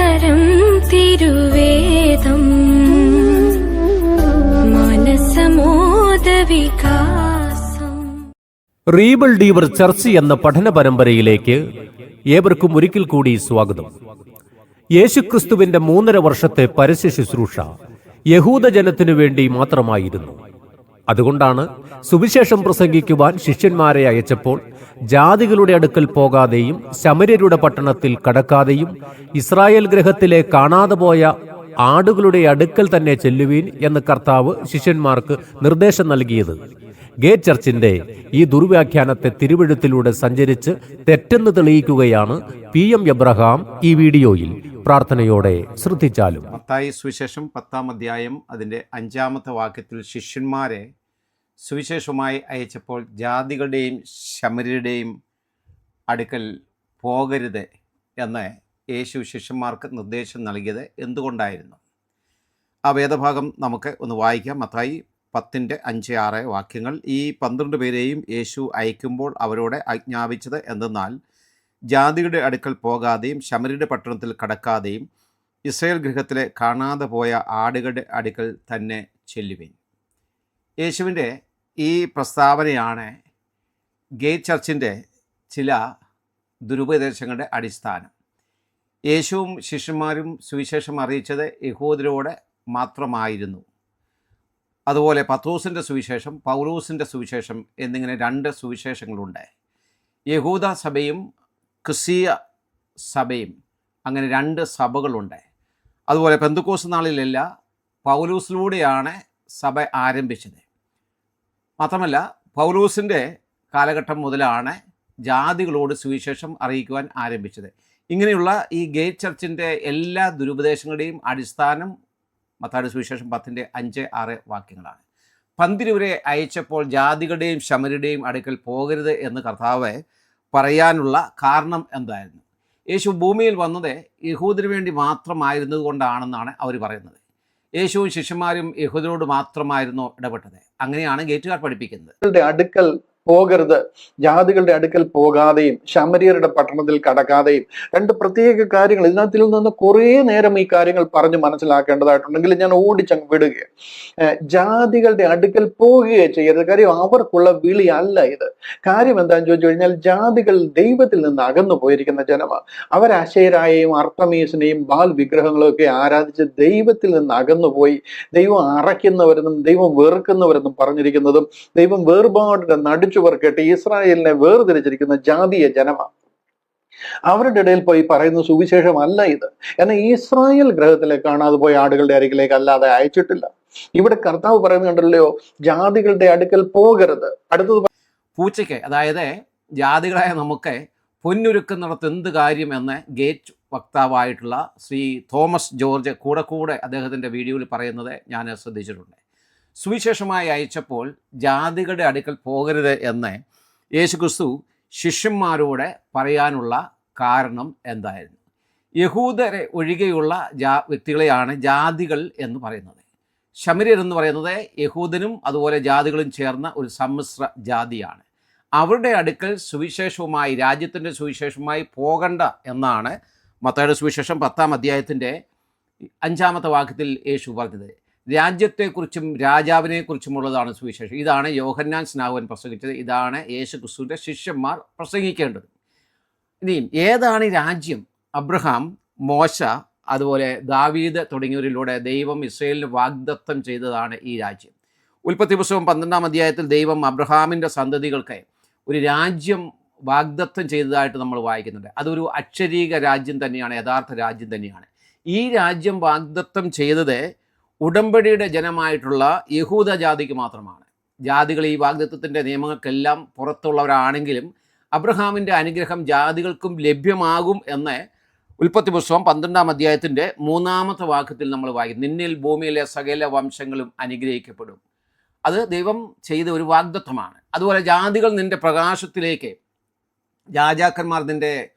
തരം തിരുവേദം. മനസമോദവികാസം. റീബിൾ ഡീവർ ചർച്ച് എന്ന പഠന പരമ്പരയിലേക്ക് ഏവർക്കും ഒരിക്കൽ കൂടി സ്വാഗതം. യേശുക്രിസ്തുവിന്റെ മൂന്നര വർഷത്തെ പരസ്യ ശുശ്രൂഷ യഹൂദജനത്തിനു വേണ്ടി മാത്രമായിരുന്നു. അതുകൊണ്ടാണ് സുവിശേഷം പ്രസംഗിക്കുവാൻ ശിഷ്യന്മാരെ അയച്ചപ്പോൾ ജാതികളുടെ അടുക്കൽ പോകാതെയും ശമര്യരുടെ പട്ടണത്തിൽ കടക്കാതെയും ഇസ്രായേൽ ഗ്രഹത്തിലെ കാണാതെ പോയ ആടുകളുടെ അടുക്കൽ തന്നെ ചെല്ലുവീൻ എന്ന് കർത്താവ് ശിഷ്യന്മാർക്ക് നിർദ്ദേശം നൽകിയത്. ഗേറ്റ് ചർച്ചിന്റെ ഈ ദുർവ്യാഖ്യാനത്തെ തിരുവഴുത്തിലൂടെ സഞ്ചരിച്ച് തെറ്റെന്ന് തെളിയിക്കുകയാണ് പി എം എബ്രഹാം ഈ വീഡിയോയിൽ. പ്രാർത്ഥനയോടെ ശ്രദ്ധിച്ചാലും. മത്തായി സുവിശേഷം പത്താം അധ്യായം അതിന്റെ അഞ്ചാമത്തെ വാക്യത്തിൽ ശിഷ്യന്മാരെ സുവിശേഷമായി അയച്ചപ്പോൾ ജാതികളുടെയും ശമര്യരുടെയും അടുക്കൽ പോകരുത് എന്ന് യേശു ശിഷ്യന്മാർക്ക് നിർദ്ദേശം നൽകിയത് എന്തുകൊണ്ടായിരുന്നു? ആ വേദഭാഗം നമുക്ക് ഒന്ന് വായിക്കാം. മത്തായി പത്തിന്റെ അഞ്ച് ആറ് വാക്യങ്ങൾ. ഈ പന്ത്രണ്ട് പേരെയും യേശു അയക്കുമ്പോൾ അവരോട് ആജ്ഞാപിച്ചത് എന്തെന്നാൽ ജാതിയുടെ അടുക്കൽ പോകാതെയും ശമരിയുടെ പട്ടണത്തിൽ കടക്കാതെയും ഇസ്രയേൽ ഗൃഹത്തിലെ കാണാതെ പോയ ആടുകളുടെ അടുക്കൽ തന്നെ ചെല്ലുവിൻ. യേശുവിന്റെ ഈ പ്രസ്താവനയാണ് ഗേറ്റ് ചർച്ചിന്റെ ചില ദുരുപദേശങ്ങളുടെ അടിസ്ഥാനം. യേശുവും ശിഷ്യന്മാരും സുവിശേഷം അറിയിച്ചത് യഹൂദരോട് മാത്രമായിരുന്നു. അതുപോലെ പത്രോസിന്റെ സുവിശേഷം പൗലൂസിന്റെ സുവിശേഷം എന്നിങ്ങനെ രണ്ട് സുവിശേഷങ്ങളുണ്ട്. യഹൂദ സഭയും ക്രിസ്തീയ സഭയും അങ്ങനെ രണ്ട് സഭകളുണ്ട്. അതുപോലെ പെന്തുക്കോസ് നാളിലല്ല പൗലൂസിലൂടെയാണ് സഭ ആരംഭിച്ചത്. മാത്രമല്ല പൗലൂസിന്റെ കാലഘട്ടം മുതലാണ് ജാതികളോട് സുവിശേഷം അറിയിക്കുവാൻ ആരംഭിച്ചത്. ഇങ്ങനെയുള്ള ഈ ഗേറ്റ് ചർച്ചിന്റെ എല്ലാ ദുരുപദേശങ്ങളുടെയും അടിസ്ഥാനം മത്താടി സുവിശേഷം പത്തിന്റെ അഞ്ച് ആറ് വാക്യങ്ങളാണ്. പന്തിരുവരെ അയച്ചപ്പോൾ ജാതികളുടെയും ശമരുടെയും അടുക്കൽ പോകരുത് എന്ന് കർത്താവ് പറയാനുള്ള കാരണം എന്തായിരുന്നു? യേശു ഭൂമിയിൽ വന്നത് യഹൂദിന് വേണ്ടി മാത്രമായിരുന്നത് കൊണ്ടാണെന്നാണ് അവർ പറയുന്നത്. യേശുവും ശിഷ്യന്മാരും യഹൂദരോട് മാത്രമായിരുന്നു ഇടപെട്ടത്. അങ്ങനെയാണ് ഗേറ്റുകാർ പഠിപ്പിക്കുന്നത്. അടുക്കൽ പോകരുത്. ജാതികളുടെ അടുക്കൽ പോകാതെയും ശമരിയരുടെ പട്ടണത്തിൽ കടക്കാതെയും രണ്ട് പ്രത്യേക കാര്യങ്ങൾ. ഇതിനകത്തിൽ നിന്ന് കുറേ നേരം ഈ കാര്യങ്ങൾ പറഞ്ഞ് മനസ്സിലാക്കേണ്ടതായിട്ടുണ്ടെങ്കിൽ ഞാൻ ഓടിച്ചങ്ങ് വിടുകയാണ്. ജാതികളുടെ അടുക്കൽ പോകുകയോ ചെയ്യരുത്. കാര്യം അവർക്കുള്ള വിളി അല്ല ഇത്. കാര്യം എന്താണെന്ന് ചോദിച്ചു കഴിഞ്ഞാൽ ജാതികൾ ദൈവത്തിൽ നിന്ന് അകന്നു പോയിരിക്കുന്ന ജനമാണ്. അവർ അശയരായെയും അർത്ഥമീസിനെയും ബാൽ വിഗ്രഹങ്ങളും ഒക്കെ ആരാധിച്ച് ദൈവത്തിൽ നിന്ന് അകന്നുപോയി ദൈവം അറയ്ക്കുന്നവരെന്നും ദൈവം വെറുക്കുന്നവരെന്നും പറഞ്ഞിരിക്കുന്നതും ദൈവം വേർപാടിന്റെ നടിച്ചുവർ പറക്കട്ടെ ഇസ്രായേലിനെ വേർതിരിച്ചിരിക്കുന്ന ജാതീയ ജനമാണ് അവരുടെ ഇടയിൽ പോയി പറയുന്ന സുവിശേഷം അല്ല ഇത്. എന്നാൽ ഇസ്രായേൽ ഗ്രഹത്തിലേക്ക് കാണാതെ പോയ ആടുകളുടെ അരികിലേക്ക് അല്ലാതെ അയച്ചിട്ടില്ല. ഇവിടെ കർത്താവ് പറയുന്നുണ്ടല്ലോ ജാതികളുടെ അടുക്കൽ പോകരുത്. അടുത്തത് പൂച്ചയ്ക്ക് അതായത് ജാതികളായ നമുക്ക് പൊന്നൊരുക്കുന്നിടത്ത് എന്ത് കാര്യം എന്ന് ഗേറ്റ് വക്താവായിട്ടുള്ള ശ്രീ തോമസ് ജോർജ് കൂടെ കൂടെ അദ്ദേഹത്തിന്റെ വീഡിയോയിൽ പറയുന്നത് ഞാൻ ശ്രദ്ധിച്ചിട്ടുണ്ട്. സുവിശേഷമായി അയച്ചപ്പോൾ ജാതികളുടെ അടുക്കൽ പോകരുത് എന്ന് യേശുക്രിസ്തു ശിഷ്യന്മാരോട് പറയാനുള്ള കാരണം എന്തായിരുന്നു? യഹൂദരെ ഒഴികെയുള്ള ജാ വ്യക്തികളെയാണ് ജാതികൾ എന്ന് പറയുന്നത്. ശമര്യർ എന്ന് പറയുന്നത് യഹൂദനും അതുപോലെ ജാതികളും ചേർന്ന ഒരു സമ്മിശ്ര ജാതിയാണ്. അവരുടെ അടുക്കൽ സുവിശേഷവുമായി രാജ്യത്തിന്റെ സുവിശേഷവുമായി പോകണ്ട എന്നാണ് മത്തയുടെ സുവിശേഷം പത്താം അധ്യായത്തിന്റെ അഞ്ചാമത്തെ വാക്യത്തിൽ യേശു പറഞ്ഞത്. രാജ്യത്തെക്കുറിച്ചും രാജാവിനെക്കുറിച്ചുമുള്ളതാണ് സുവിശേഷം. ഇതാണ് യോഹന്നാൻ സ്നാവൻ പ്രസംഗിച്ചത്. ഇതാണ് യേശു ക്രിസ്തുവിന്റെ ശിഷ്യന്മാർ പ്രസംഗിക്കേണ്ടത്. ഇനിയും ഏതാണ് രാജ്യം? അബ്രഹാം മോശ അതുപോലെ ദാവീദ് തുടങ്ങിയവരിലൂടെ ദൈവം ഇസ്രയേലിന് വാഗ്ദത്തം ചെയ്തതാണ് ഈ രാജ്യം. ഉൽപ്പത്തി പുസ്തകം പന്ത്രണ്ടാം അധ്യായത്തിൽ ദൈവം അബ്രഹാമിന്റെ സന്തതികൾക്ക് ഒരു രാജ്യം വാഗ്ദത്തം ചെയ്തതായിട്ട് നമ്മൾ വായിക്കുന്നുണ്ട്. അതൊരു അക്ഷരീക രാജ്യം തന്നെയാണ് യഥാർത്ഥ രാജ്യം തന്നെയാണ്. ഈ രാജ്യം വാഗ്ദത്തം ചെയ്തത് ഉടമ്പടിയുടെ ജനമായിട്ടുള്ള യഹൂദ ജാതിക്ക് മാത്രമാണ്. ജാതികൾ ഈ വാഗ്ദത്വത്തിന്റെ നിയമങ്ങൾക്കെല്ലാം പുറത്തുള്ളവരാണെങ്കിലും അബ്രഹാമിന്റെ അനുഗ്രഹം ജാതികൾക്കും ലഭ്യമാകും എന്ന് ഉൽപ്പത്തി പുസ്തകം പന്ത്രണ്ടാം അധ്യായത്തിന്റെ മൂന്നാമത്തെ വാക്യത്തിൽ നമ്മൾ വായിക്കും. നിന്നിൽ ഭൂമിയിലെ സകല വംശങ്ങളും അനുഗ്രഹിക്കപ്പെടും. അത് ദൈവം ചെയ്ത ഒരു വാഗ്ദത്വമാണ് അതുപോലെ ജാതികൾ നിന്റെ പ്രകാശത്തിലേക്ക് രാജാക്കന്മാർ നിന്റെ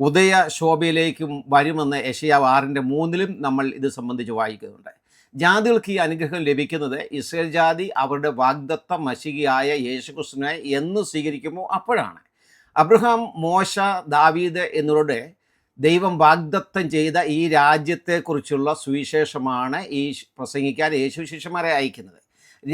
ഉദയ ശോഭയിലേക്കും വരുമെന്ന് യഷയാവ് ആറിന്റെ മൂന്നിലും നമ്മൾ ഇത് സംബന്ധിച്ച് വായിക്കുന്നുണ്ട്. ജാതികൾക്ക് ഈ അനുഗ്രഹം ലഭിക്കുന്നത് ഇസ്രയേൽ ജാതി അവരുടെ വാഗ്ദത്ത മഷികയായ യേശുക്രിസ്തുവിനെ എന്ന് സ്വീകരിക്കുമോ അപ്പോഴാണ്. അബ്രഹാം മോശ ദാവീദ് എന്നിവരുടെ ദൈവം വാഗ്ദത്തം ചെയ്ത ഈ രാജ്യത്തെക്കുറിച്ചുള്ള സുവിശേഷമാണ് ഈ പ്രസംഗിക്കാൻ യേശു ശിഷ്യന്മാരെ അയക്കുന്നത്.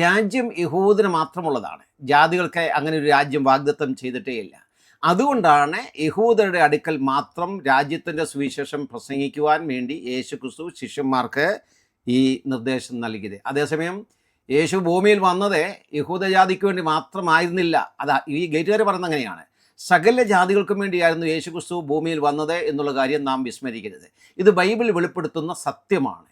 രാജ്യം യഹൂദിന് മാത്രമുള്ളതാണ്. ജാതികൾക്ക് അങ്ങനെ ഒരു രാജ്യം വാഗ്ദത്തം ചെയ്തിട്ടേ ഇല്ല. അതുകൊണ്ടാണ് യഹൂദരുടെ അടുക്കൽ മാത്രം രാജ്യത്തിന്റെ സുവിശേഷം പ്രസംഗിക്കുവാൻ വേണ്ടി യേശു ക്രിസ്തു ശിഷ്യന്മാർക്ക് ഈ നിർദ്ദേശം നൽകിയത്. അതേസമയം യേശു ഭൂമിയിൽ വന്നത് യഹൂദജാതിക്ക് വേണ്ടി മാത്രമായിരുന്നില്ല. അതാ ഈ ഗേറ്റുകാർ പറയുന്നത് അങ്ങനെയാണ്. സകല ജാതികൾക്കും വേണ്ടിയായിരുന്നു യേശു ക്രിസ്തു ഭൂമിയിൽ വന്നത് എന്നുള്ള കാര്യം നാം വിസ്മരിക്കരുത്. ഇത് ബൈബിൾ വെളിപ്പെടുത്തുന്ന സത്യമാണ്.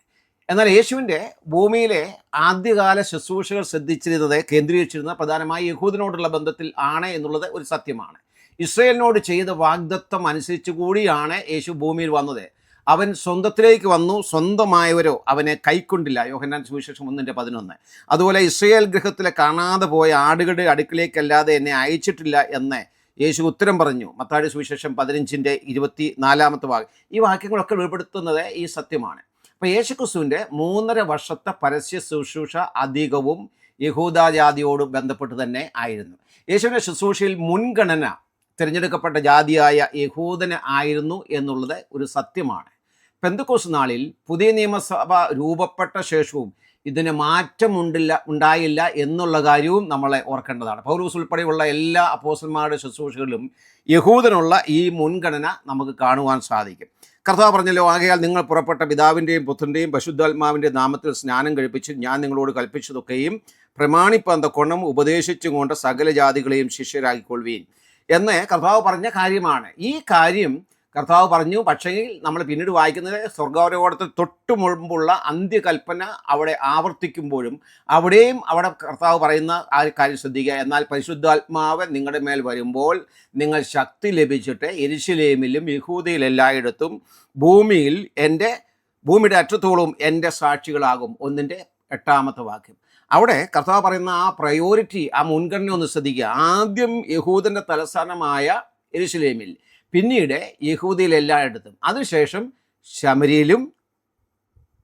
എന്നാൽ യേശുവിന്റെ ഭൂമിയിലെ ആദ്യകാല ശുശ്രൂഷകൾ ശ്രദ്ധിച്ചിരുന്നത് കേന്ദ്രീകരിച്ചിരുന്ന പ്രധാനമായി യഹൂദിനോടുള്ള ബന്ധത്തിൽ ആണ് എന്നുള്ളത് ഒരു സത്യമാണ്. ഇസ്രയേലിനോട് ചെയ്ത വാഗ്ദത്വം അനുസരിച്ച് കൂടിയാണ് യേശു ഭൂമിയിൽ വന്നത്. അവൻ സ്വന്തത്തിലേക്ക് വന്നു സ്വന്തമായവരോ അവനെ കൈക്കൊണ്ടില്ല. യോഹന്നാൻ സുവിശേഷം ഒന്നിന്റെ പതിനൊന്ന്. അതുപോലെ ഇസ്രയേൽ ഗൃഹത്തിലെ കാണാതെ പോയ ആടുകളുടെ അടുക്കിലേക്കല്ലാതെ എന്നെ അയച്ചിട്ടില്ല എന്ന് യേശു ഉത്തരം പറഞ്ഞു. മത്താഴ് സുവിശേഷം പതിനഞ്ചിന്റെ ഇരുപത്തി നാലാമത്തെ വാക്യം ഈ വാക്യങ്ങളൊക്കെ വെളിപ്പെടുത്തുന്നത് ഈ സത്യമാണ്. അപ്പോൾ യേശുക്രിസ്തുവിന്റെ മൂന്നര വർഷത്തെ പരസ്യ ശുശ്രൂഷ അധികവും യഹൂദാജാതിയോട് ബന്ധപ്പെട്ട് തന്നെ ആയിരുന്നു. യേശുവിന്റെ ശുശ്രൂഷയിൽ മുൻഗണന തിരഞ്ഞെടുക്കപ്പെട്ട ജാതിയായ യഹൂദന് ആയിരുന്നു എന്നുള്ളത് ഒരു സത്യമാണ്. പെന്തക്കോസ് നാളിൽ പുതിയ നിയമസഭ രൂപപ്പെട്ട ശേഷവും ഇതിന് മാറ്റമുണ്ടില്ല ഉണ്ടായില്ല എന്നുള്ള കാര്യവും നമ്മളെ ഓർക്കേണ്ടതാണ്. പൗരൂസ് ഉൾപ്പെടെയുള്ള എല്ലാ അപ്പോസന്മാരുടെ ശുശ്രൂഷകളിലും യഹൂദനുള്ള ഈ മുൻഗണന നമുക്ക് കാണുവാൻ സാധിക്കും. കർത്താവ് പറഞ്ഞല്ലോ ആകയാൽ നിങ്ങൾ പുറപ്പെട്ട പിതാവിന്റെയും പുത്രന്റെയും പശുദ്ധാത്മാവിന്റെ നാമത്തിൽ സ്നാനം കഴിപ്പിച്ച് ഞാൻ നിങ്ങളോട് കൽപ്പിച്ചതൊക്കെയും പ്രമാണിപ്പന്ത കൊണം ഉപദേശിച്ചും കൊണ്ട് സകല ജാതികളെയും ശിഷ്യരാക്കിക്കൊള്ളുകയും എന്ന് കർത്താവ് പറഞ്ഞ കാര്യമാണ്. ഈ കാര്യം കർത്താവ് പറഞ്ഞു പക്ഷേ നമ്മൾ പിന്നീട് വായിക്കുന്നത് സ്വർഗാരോപണത്തിൽ തൊട്ടു മുമ്പുള്ള അന്ത്യകൽപ്പന അവിടെ ആവർത്തിക്കുമ്പോഴും അവിടെയും അവിടെ കർത്താവ് പറയുന്ന ആ കാര്യം ശ്രദ്ധിക്കുക. എന്നാൽ പരിശുദ്ധാത്മാവ് നിങ്ങളുടെ മേൽ വരുമ്പോൾ നിങ്ങൾ ശക്തി ലഭിച്ചിട്ട് എരിശിലേമിലും യഹൂദയിൽ എല്ലായിടത്തും ഭൂമിയിൽ എന്റെ ഭൂമിയുടെ അറ്റത്തോളം എന്റെ സാക്ഷികളാകും. ഒന്നിന്റെ എട്ടാമത്തെ വാക്യം. അവിടെ കർത്താവ് പറയുന്ന ആ പ്രയോറിറ്റി ആ മുൻഗണന ഒന്ന് ശ്രദ്ധിക്കുക. ആദ്യം യഹൂദന്റെ തലസ്ഥാനമായ എരുശലേമിൽ പിന്നീട് യഹൂദിയിൽ എല്ലായിടത്തും. അതിനുശേഷം ശമരിയിലും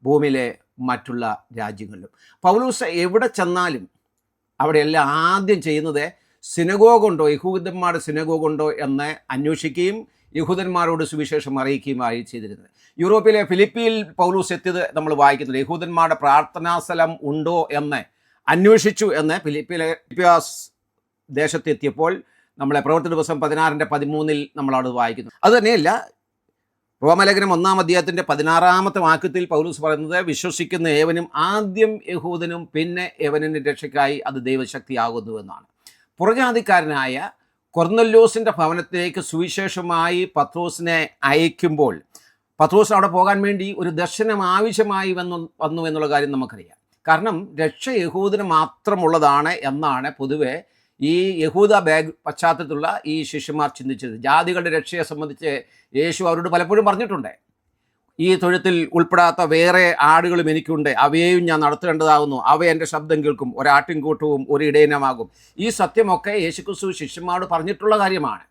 ഭൂമിയിലെ മറ്റുള്ള രാജ്യങ്ങളിലും. പൗലൂസ് എവിടെ ചെന്നാലും അവിടെയെല്ലാം ആദ്യം ചെയ്യുന്നത് സിനഗോഗുണ്ടോ യഹൂദന്മാരുടെ സിനഗോഗുണ്ടോ എന്ന് അന്വേഷിക്കുകയും യഹൂദന്മാരോട് സുവിശേഷം അറിയിക്കുകയുമായി ചെയ്തിരുന്നത്. യൂറോപ്പിലെ ഫിലിപ്പിയിൽ പൗലൂസ് എത്തിയത് നമ്മൾ വായിക്കുന്നത് യഹൂദന്മാരുടെ പ്രാർത്ഥനാ സ്ഥലം ഉണ്ടോ എന്ന് അന്വേഷിച്ചു എന്ന് ഫിലിപ്പിലെ ദേശത്തെത്തിയപ്പോൾ നമ്മളെ പ്രവർത്തന ദിവസം പതിനാറിന്റെ പതിമൂന്നിൽ നമ്മളവിടെ വായിക്കുന്നു. അതുതന്നെയല്ല റോമലേഖനം ഒന്നാം അധ്യായത്തിന്റെ പതിനാറാമത്തെ വാക്യത്തിൽ പൗലൂസ് പറയുന്നത് വിശ്വസിക്കുന്ന ഏവനും ആദ്യം യഹൂദനും പിന്നെ യവനും രക്ഷയ്ക്കായി അത് ദൈവശക്തിയാകുന്നു എന്നാണ്. പുറജാതിക്കാരനായ കൊർന്നല്ലോസിന്റെ ഭവനത്തിലേക്ക് സുവിശേഷമായി പത്രോസിനെ അയക്കുമ്പോൾ പത്രോസ് അവിടെ പോകാൻ വേണ്ടി ഒരു ദർശനം ആവശ്യമായി വന്നു വന്നു എന്നുള്ള കാര്യം നമുക്കറിയാം. കാരണം രക്ഷ യഹൂദിന് മാത്രമുള്ളതാണ് എന്നാണ് പൊതുവെ ഈ യഹൂദ ബാഗ് പശ്ചാത്തലത്തിലുള്ള ഈ ശിഷ്യന്മാർ ചിന്തിച്ചത് ജാതികളുടെ രക്ഷയെ സംബന്ധിച്ച് യേശു അവരോട് പലപ്പോഴും പറഞ്ഞിട്ടുണ്ട്. ഈ തൊഴുത്തിൽ ഉൾപ്പെടാത്ത വേറെ ആടുകളും എനിക്കുണ്ട്. അവയെയും ഞാൻ നടത്തേണ്ടതാകുന്നു. അവ എന്റെ ശബ്ദം കേൾക്കും. ഒരാട്ടിൻകൂട്ടവും ഒരു ഇടയനമാകും. ഈ സത്യമൊക്കെ യേശുക്രിസ്തു ശിഷ്യന്മാരോട് പറഞ്ഞിട്ടുള്ള കാര്യമാണ്.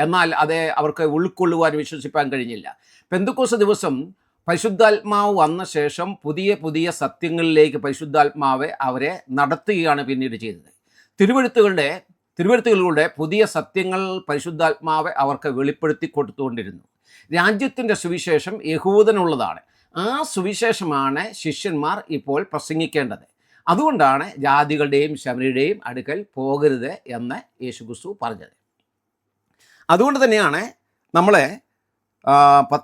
എന്നാൽ അത് അവർക്ക് ഉൾക്കൊള്ളുവാൻ വിശ്വസിപ്പാൻ കഴിഞ്ഞില്ല. പെന്തുക്കോസ് ദിവസം പരിശുദ്ധാത്മാവ് വന്ന ശേഷം പുതിയ പുതിയ സത്യങ്ങളിലേക്ക് പരിശുദ്ധാത്മാവ് അവരെ നടത്തുകയാണ് പിന്നീട് ചെയ്തത്. തിരുവഴുത്തുകളുടെ തിരുവഴുത്തുകളിലൂടെ പുതിയ സത്യങ്ങൾ പരിശുദ്ധാത്മാവ് അവർക്ക് വെളിപ്പെടുത്തി കൊടുത്തുകൊണ്ടിരുന്നു. രാജ്യത്തിന്റെ സുവിശേഷം യഹൂദനുള്ളതാണ്. ആ സുവിശേഷമാണ് ശിഷ്യന്മാർ ഇപ്പോൾ പ്രസംഗിക്കേണ്ടത്. അതുകൊണ്ടാണ് ജാതികളുടെയും ശബരിയുടെയും അടുക്കൽ പോകരുത് എന്ന് യേശുക്രിസ്തു പറഞ്ഞത്. അതുകൊണ്ട് തന്നെയാണ് നമ്മളെ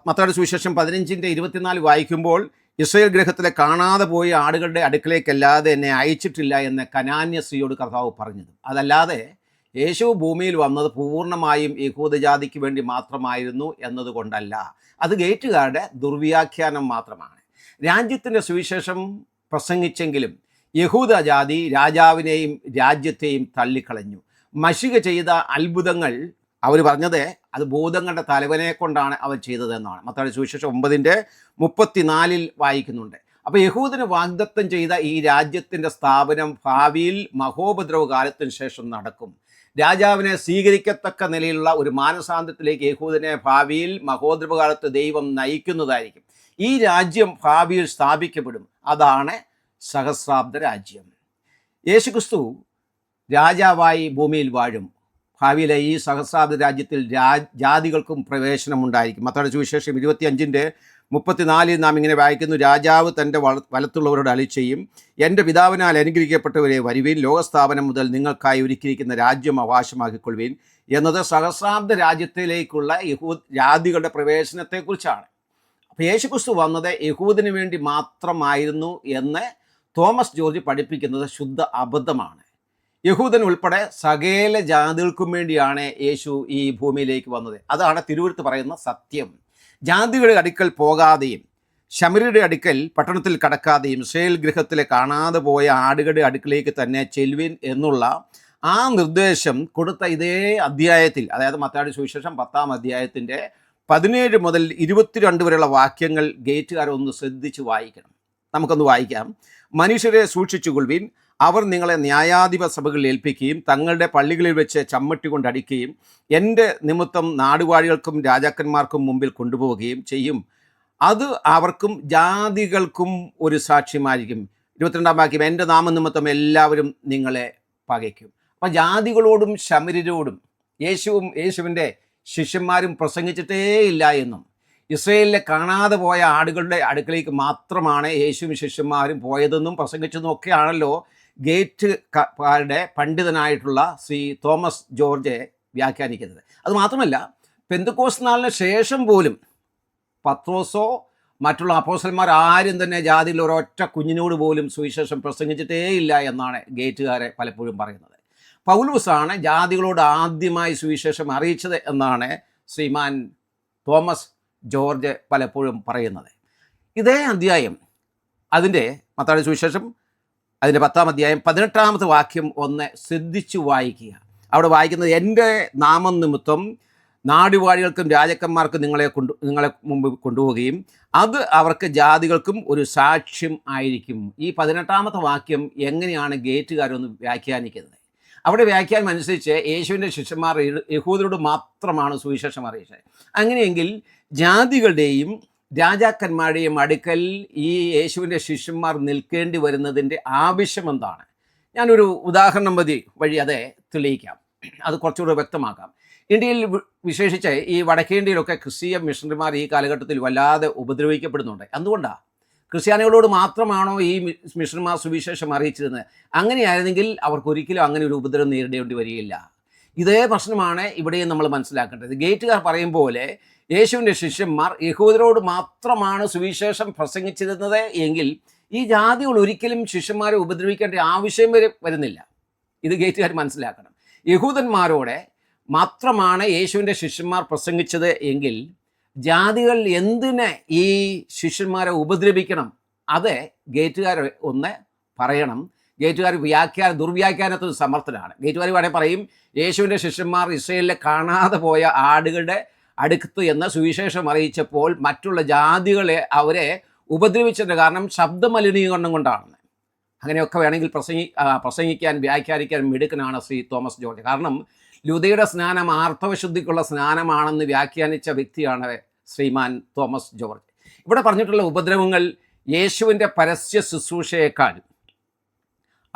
മത്താട് സുവിശേഷം പതിനഞ്ചിന്റെ ഇരുപത്തിനാല് വായിക്കുമ്പോൾ ഇസ്രയേൽ ഗ്രഹത്തിലെ കാണാതെ പോയി ആടുകളുടെ അടുക്കളേക്കല്ലാതെ എന്നെ അയച്ചിട്ടില്ല എന്ന് കനാന്യ സ്ത്രീയോട് കർത്താവ് പറഞ്ഞത്. അതല്ലാതെ യേശു ഭൂമിയിൽ വന്നത് പൂർണമായും യഹൂദജാതിക്ക് വേണ്ടി മാത്രമായിരുന്നു എന്നതുകൊണ്ടല്ല. അത് ഗേറ്റുകാരുടെ ദുർവ്യാഖ്യാനം മാത്രമാണ്. രാജ്യത്തിന്റെ സുവിശേഷം പ്രസംഗിച്ചെങ്കിലും യഹൂദജാതി രാജാവിനെയും രാജ്യത്തെയും തള്ളിക്കളഞ്ഞു. മഷിക ചെയ്ത അത്ഭുതങ്ങൾ അവർ പറഞ്ഞത് അത് ഭൂതങ്ങളുടെ തലവനെ കൊണ്ടാണ് അവൻ ചെയ്തതെന്നാണ്. മത്താടി സുവിശേഷം ഒമ്പതിന്റെ മുപ്പത്തിനാലിൽ വായിക്കുന്നുണ്ട്. അപ്പോൾ യഹൂദിന് വാഗ്ദത്തം ചെയ്ത ഈ രാജ്യത്തിന്റെ സ്ഥാപനം ഭാവിയിൽ മഹോപദ്രവ കാലത്തിന് ശേഷം നടക്കും. രാജാവിനെ സ്വീകരിക്കത്തക്ക നിലയിലുള്ള ഒരു മാനസാന്തത്തിലേക്ക് യഹൂദിനെ ഭാവിയിൽ മഹോദ്രവകാലത്ത് ദൈവം നയിക്കുന്നതായിരിക്കും. ഈ രാജ്യം ഭാവിയിൽ സ്ഥാപിക്കപ്പെടും. അതാണ് സഹസ്രാബ്ദ രാജ്യം. യേശുക്രിസ്തു രാജാവായി ഭൂമിയിൽ വാഴും. ഭാവിയിലെ ഈ സഹസ്രാബ്ദ രാജ്യത്തിൽ രാ ജാതികൾക്കും പ്രവേശനമുണ്ടായിരിക്കും. മത്തയുടെ സുവിശേഷം ഇരുപത്തിയഞ്ചിന്റെ മുപ്പത്തിനാലിൽ നാം ഇങ്ങനെ വായിക്കുന്നു രാജാവ് തന്റെ വള വലത്തുള്ളവരോട് അളിച്ചെയ്യും എന്റെ പിതാവിനാൽ അനുഗ്രഹിക്കപ്പെട്ടവരെ വരുവീൻ. ലോകസ്ഥാപനം മുതൽ നിങ്ങൾക്കായി ഒരുക്കിയിരിക്കുന്ന രാജ്യം അവകാശമാക്കിക്കൊള്ളുവീൻ. എന്നത് സഹസ്രാബ്ദ രാജ്യത്തിലേക്കുള്ള യഹൂ ജാതികളുടെ പ്രവേശനത്തെക്കുറിച്ചാണ്. അപ്പോൾ യേശുക്രിസ്തു വന്നത് യഹൂദിന് വേണ്ടി മാത്രമായിരുന്നു എന്ന് തോമസ് ജോർജ് പഠിപ്പിക്കുന്നത് ശുദ്ധ അബദ്ധമാണ്. യഹൂദൻ ഉൾപ്പെടെ സകല ജാതികൾക്കും വേണ്ടിയാണ് യേശു ഈ ഭൂമിയിലേക്ക് വന്നത്. അതാണ് തിരുവഴുത്ത് പറയുന്ന സത്യം. ജാതികളുടെ അടുക്കൽ പോകാതെയും ശമരിയുടെ അടുക്കൽ പട്ടണത്തിൽ കടക്കാതെയും ഇസ്രയേൽ ഗൃഹത്തിലെ കാണാതെ പോയ ആടുകളുടെ അടുക്കിലേക്ക് തന്നെ ചെല്ലുവിൻ എന്നുള്ള ആ നിർദ്ദേശം കൊടുത്ത ഇതേ അധ്യായത്തിൽ അതായത് മത്താടി സുവിശേഷം പത്താം അധ്യായത്തിന്റെ പതിനേഴ് മുതൽ ഇരുപത്തിരണ്ട് വരെയുള്ള വാക്യങ്ങൾ ഗേറ്റുകാരൊന്ന് ശ്രദ്ധിച്ച് വായിക്കണം. നമുക്കൊന്ന് വായിക്കാം. മനുഷ്യരെ സൂക്ഷിച്ചുകൊള്ളുവിൻ അവർ നിങ്ങളെ ന്യായാധിപ സഭകളിൽ ഏൽപ്പിക്കുകയും തങ്ങളുടെ പള്ളികളിൽ വെച്ച് ചമ്മട്ടി കൊണ്ട് അടിക്കുകയും എന്റെ നിമിത്തം നാടുവാഴികൾക്കും രാജാക്കന്മാർക്കും മുമ്പിൽ കൊണ്ടുപോവുകയും ചെയ്യും. അത് അവർക്കും ജാതികൾക്കും ഒരു സാക്ഷ്യമായിരിക്കും. ഇരുപത്തിരണ്ടാം വാക്യം എന്റെ നാമനിമിത്തം എല്ലാവരും നിങ്ങളെ പകയ്ക്കും. അപ്പം ജാതികളോടും ശമരിരോടും യേശുവും യേശുവിന്റെ ശിഷ്യന്മാരും പ്രസംഗിച്ചിട്ടേ ഇല്ല എന്നും. ഇസ്രയേലിലെ കാണാതെ പോയ ആടുകളുടെ അടുക്കളേക്ക് മാത്രമാണ് യേശുവും ശിഷ്യന്മാരും പോയതെന്നും പ്രസംഗിച്ചതും ഒക്കെയാണല്ലോ ഗേറ്റ് കാരുടെ പണ്ഡിതനായിട്ടുള്ള ശ്രീ തോമസ് ജോർജ് വ്യാഖ്യാനിക്കുന്നത്. അതുമാത്രമല്ല പെന്തുക്കോസ് നാളിന് ശേഷം പോലും പത്രോസോ മറ്റുള്ള അപ്പോസന്മാർ ആരും തന്നെ ജാതിയിൽ ഒരൊറ്റ കുഞ്ഞിനോട് പോലും സുവിശേഷം പ്രസംഗിച്ചിട്ടേ ഇല്ല എന്നാണ് ഗേറ്റുകാരെ പലപ്പോഴും പറയുന്നത്. പൗലൂസാണ് ജാതികളോട് ആദ്യമായി സുവിശേഷം അറിയിച്ചത് എന്നാണ് ശ്രീമാൻ തോമസ് ജോർജ് പലപ്പോഴും പറയുന്നത്. ഇതേ അധ്യായം അതിന്റെ മത്താടി സുവിശേഷം അതിന്റെ പത്താം അധ്യായം പതിനെട്ടാമത്തെ വാക്യം ഒന്ന് ശ്രദ്ധിച്ചു വായിക്കുക. അവിടെ വായിക്കുന്നത് എന്റെ നാമം നിമിത്തം നാടുവാഴികൾക്കും രാജക്കന്മാർക്കും നിങ്ങളെ കൊണ്ടു നിങ്ങളെ മുമ്പ് കൊണ്ടുപോവുകയും അത് അവർക്ക് ജാതികൾക്കും ഒരു സാക്ഷ്യം ആയിരിക്കും. ഈ പതിനെട്ടാമത്തെ വാക്യം എങ്ങനെയാണ് ഗേറ്റുകാരൊന്ന് വ്യാഖ്യാനിക്കുന്നത്? അവിടെ വ്യാഖ്യാനം അനുസരിച്ച് യേശുവിന്റെ ശിഷ്യന്മാർ യഹൂദരോട് മാത്രമാണ് സുവിശേഷം അറിയിച്ചത്. അങ്ങനെയെങ്കിൽ ജാതികളുടെയും രാജാക്കന്മാരുടെയും അടുക്കൽ ഈ യേശുവിന്റെ ശിഷ്യന്മാർ നിൽക്കേണ്ടി വരുന്നതിന്റെ ആവശ്യം എന്താണ് ഞാനൊരു ഉദാഹരണം മതി വഴി അതെ തെളിയിക്കാം. അത് കുറച്ചുകൂടെ വ്യക്തമാക്കാം. ഇന്ത്യയിൽ വിശേഷിച്ച് ഈ വടക്കേ ഇന്ത്യയിലൊക്കെ ക്രിസ്തീയ മിഷണറിമാർ ഈ കാലഘട്ടത്തിൽ വല്ലാതെ ഉപദ്രവിക്കപ്പെടുന്നുണ്ട്. എന്തുകൊണ്ടാണ് ക്രിസ്ത്യാനികളോട് മാത്രമാണോ ഈ മിഷണർമാർ സുവിശേഷം അറിയിച്ചിരുന്നത്? അങ്ങനെയായിരുന്നെങ്കിൽ അവർക്കൊരിക്കലും അങ്ങനെ ഒരു ഉപദ്രവം നേരിടേണ്ടി വരികയില്ല. ഇതേ പ്രശ്നമാണ് ഇവിടെയും നമ്മൾ മനസ്സിലാക്കേണ്ടത്. ഗേറ്റുകാർ പറയും പോലെ യേശുവിന്റെ ശിഷ്യന്മാർ യഹൂദരോട് മാത്രമാണ് സുവിശേഷം പ്രസംഗിച്ചിരുന്നത് എങ്കിൽ ഈ ജാതികൾ ഒരിക്കലും ശിഷ്യന്മാരെ ഉപദ്രവിക്കേണ്ട ആവശ്യം വരെ വരുന്നില്ല. ഇത് ഗേറ്റുകാർ മനസ്സിലാക്കണം. യഹൂദന്മാരോടെ മാത്രമാണ് യേശുവിന്റെ ശിഷ്യന്മാർ പ്രസംഗിച്ചത് എങ്കിൽ ജാതികൾ എന്തിന് ഈ ശിഷ്യന്മാരെ ഉപദ്രവിക്കണം? അത് ഗേറ്റുകാർ ഒന്ന് പറയണം. ഗേറ്റുകാർ വ്യാഖ്യാന ദുർവ്യാഖ്യാനത്തിന് സമർത്ഥനാണ്. ഗേറ്റുകാർ വേണേൽ പറയും യേശുവിന്റെ ശിഷ്യന്മാർ ഇസ്രയേലിലെ കാണാതെ പോയ ആടുകളുടെ അടുത്ത് എന്ന് സുവിശേഷം അറിയിച്ചപ്പോൾ മറ്റുള്ള ജാതികളെ അവരെ ഉപദ്രവിച്ചതിന്റെ കാരണം ശബ്ദമലിനീകരണം കൊണ്ടാണ്. അങ്ങനെയൊക്കെ വേണമെങ്കിൽ പ്രസംഗി പ്രസംഗിക്കാൻ വ്യാഖ്യാനിക്കാൻ മിടുക്കനാണ് ശ്രീ തോമസ് ജോർജ്. കാരണം ലുതയുടെ സ്നാനം ആർത്തവശുദ്ധിക്കുള്ള സ്നാനമാണെന്ന് വ്യാഖ്യാനിച്ച വ്യക്തിയാണ് ശ്രീമാൻ തോമസ് ജോർജ്. ഇവിടെ പറഞ്ഞിട്ടുള്ള ഉപദ്രവങ്ങൾ യേശുവിന്റെ പരസ്യ ശുശ്രൂഷയേക്കാൾ